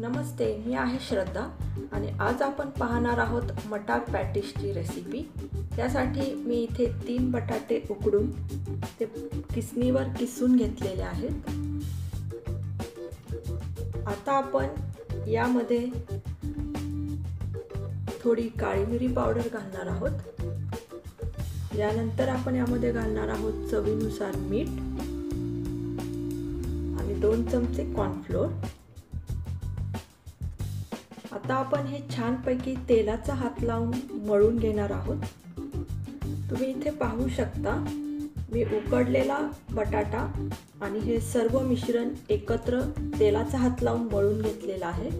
नमस्ते मी आहे श्रद्धा आणि आज आपण पाहणार आहोत मटार पॅटिसची रेसिपी त्यासाठी मी इथे तीन बटाटे उकडून ते किसणीवर किसून घेतलेले आहेत. आता आपण यामध्ये थोडी काळी मिरी पावडर घालणार आहोत. यानंतर आपण यामध्ये घालणार आहोत चवीनुसार मीठ आणि दोन चमचे कॉर्नफ्लोअर आता आपण हे छानपैकी तेलाचा हात लावून मळून घेणार आहोत. तुम्ही इथे पाहू शकता मी उकडलेला बटाटा आणि हे सर्व मिश्रण एकत्र तेलाचा हात लावून मळून घेतलेलं आहे.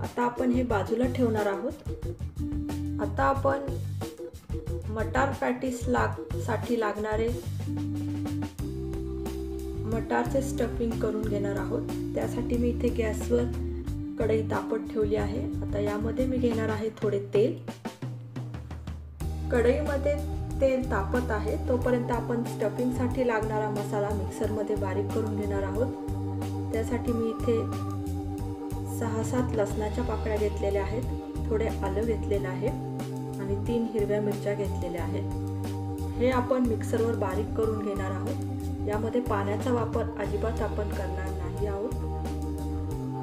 आता आपण हे बाजूला ठेवणार आहोत. आता आपण मटार पॅटीस लागसाठी लागणारे मटारचे स्टफिंग करून घेणार आहोत. त्यासाठी मी इथे गॅसवर कढई तापत ठेवली आहे. आता यामध्ये मी घेणार आहे थोडे तेल. कढईमध्ये तेल तापत आहे. तोपर्यंत आपण स्टफिंगसाठी लागणारा मसाला मिक्सरमध्ये बारीक करून घेणार आहोत. त्यासाठी मी इथे सहा सात लसणाच्या पाकळ्या घेतलेल्या आहेत. थोडे आलं घेतलेलं आहे आणि तीन हिरव्या मिरच्या घेतलेल्या आहेत. हे आपण मिक्सरवर बारीक करून घेणार आहोत. यामध्ये पाण्याचा वापर अजिबात आपण करणार नाही आहोत.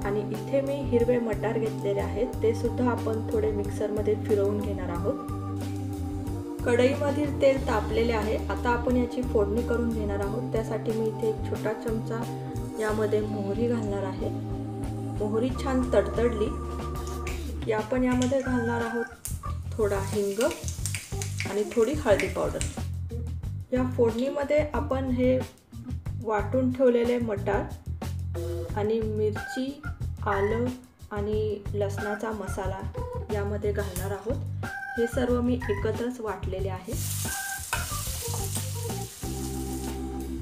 आणि इथे मी हिरवे मटार घेतलेले आहेत. ते सुद्धा आपण थोडे मिक्सरमध्ये फिरवून घेणार आहोत. कढईमधील तेल तापलेले आहे. आता आपण याची फोडणी करून घेणार आहोत. त्यासाठी मी इथे एक छोटा चमचा यामध्ये मोहरी घालणार आहे. मोहरी छान तडतडली. की आपण यामध्ये घालणार आहोत थोडा हिंग आणि थोडी हळदी पावडर. या फोडणीमध्ये आपण हे वाटून ठेवलेले मटार आणि मिरची आलं आणि लसणाचा मसाला यामध्ये घालणार आहोत. हे सर्व मी एकत्रच वाटलेले आहे.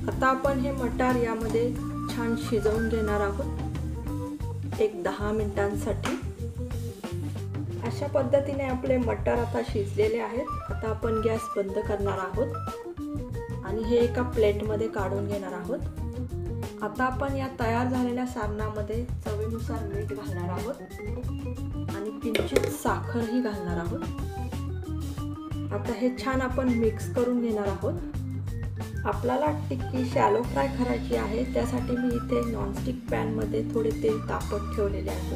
आता आपण हे मटार यामध्ये छान शिजवून घेणार आहोत. एक दहा मिनिटांसाठी. अशा पद्धतीने आपले मटार आता शिजलेले आहेत. आता आपण गॅस बंद करणार आहोत. आणि हे एका प्लेटमध्ये काढून घेणार आहोत. आता आपण या तयार झालेल्या सारणामध्ये चवीनुसार मीठ घालणार आहोत. आणि किंचित साखरही घालणार आहोत. आता हे छान आपण मिक्स करून घेणार आहोत. आपल्याला टिक्की शॅलो फ्राय करायची आहे. त्यासाठी मी इथे नॉनस्टिक पॅनमध्ये थोडे तेल तापत ठेवलेले आहे.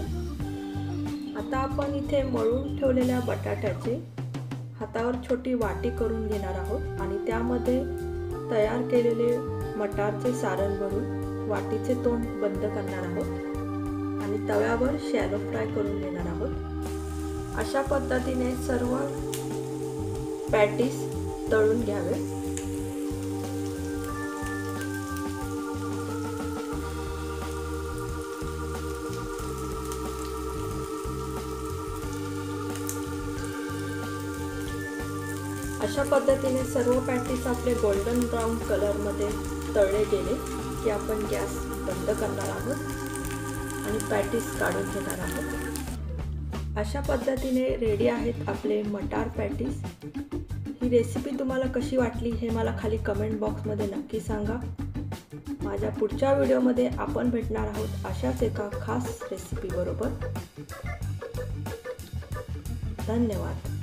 आता आपण इथे मळून ठेवलेल्या बटाट्याचे हातावर छोटी वाटी करून घेणार आहोत. आणि त्यामध्ये तयार केलेले मटारचे सारण भरून वाटीचे तोंड बंद करणार आहोत आणि तव्यावर शॅलो फ्राय करून घेणार आहोत. अशा पद्धतीने सर्व पॅटीस तळून घ्यावे. अशा पद्धतीने सर्व पॅटीस आपले गोल्डन ब्राऊन कलरमध्ये तळले गेले. की आपण गॅस बंद करणार आहोत आणि पॅटीस काढून घेणार आहोत. अशा पद्धतीने रेडी आहेत आपले मटार पॅटीस. ही रेसिपी तुम्हाला कशी वाटली हे मला खाली कमेंट बॉक्समध्ये नक्की सांगा. माझ्या पुढच्या व्हिडिओमध्ये आपण भेटणार आहोत अशाच एका खास रेसिपीबरोबर धन्यवाद.